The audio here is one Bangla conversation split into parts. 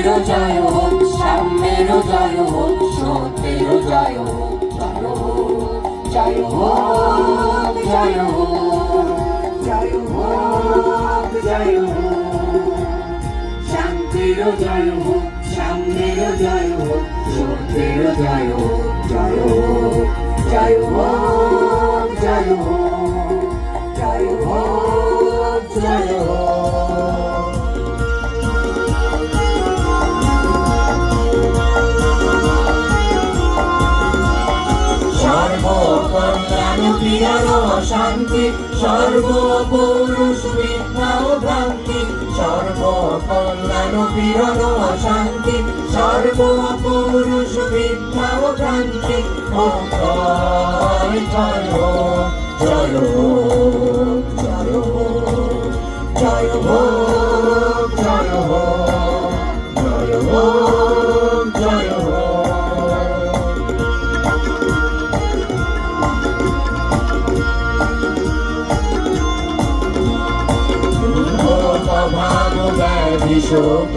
জয় হোক সাম্যেরও জয় হোক সত্যেরও জয় হোক জয় হোক জয় হোক জয় হোক জয় হোক জয় হোক সাম্যেরও জয় জয় জয় জয় জয় জয় শান্তি সর্বপুরুষ মিথ্যা ভ্রান্তি সর্বকল্যাণ বিরল শান্তি সর্বপুরুষ মিথ্যা ভ্রান্তি চলো চলো চলো হোক, শোক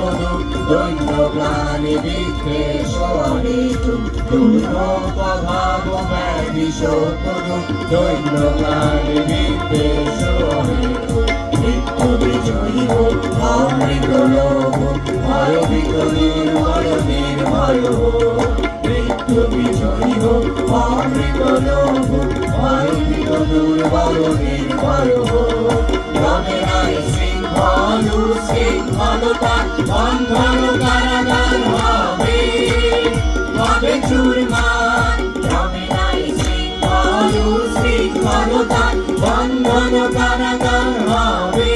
দৈন্য দুর্ভোগ ভাগ ব্যাধি শোক দৈন্য বিদ্বেষ অনিটু মৃত্যু বিজয়ী হোক অমৃত লোক ভয় বিকলীর ভয় নির্ভয় মৃত্যু বিজয়ী হোক অমৃত লোক ভয় বিক দুর্বল নির্ভয় হোক রবে নাই শৃঙ্খল শৃঙ্খলতা বন্ধন কারাগার হবে হবে চুরমার রবে নাই শৃঙ্খল শৃঙ্খলতা বন্ধন কারাগার হবে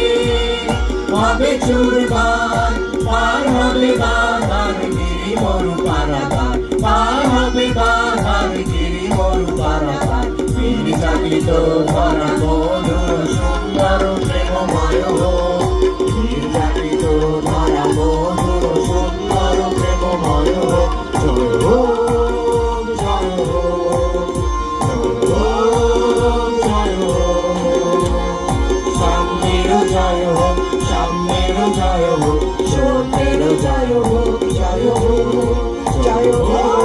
হবে চুরমার পার হবে বাধার গিরি মরু কারাগার, পার হবে বাধার গিরি মরু কারাগার। নির্যাতিত ধরা মধুর জয় হোক সত্যের জয় হোক জয় হোক জয় হোক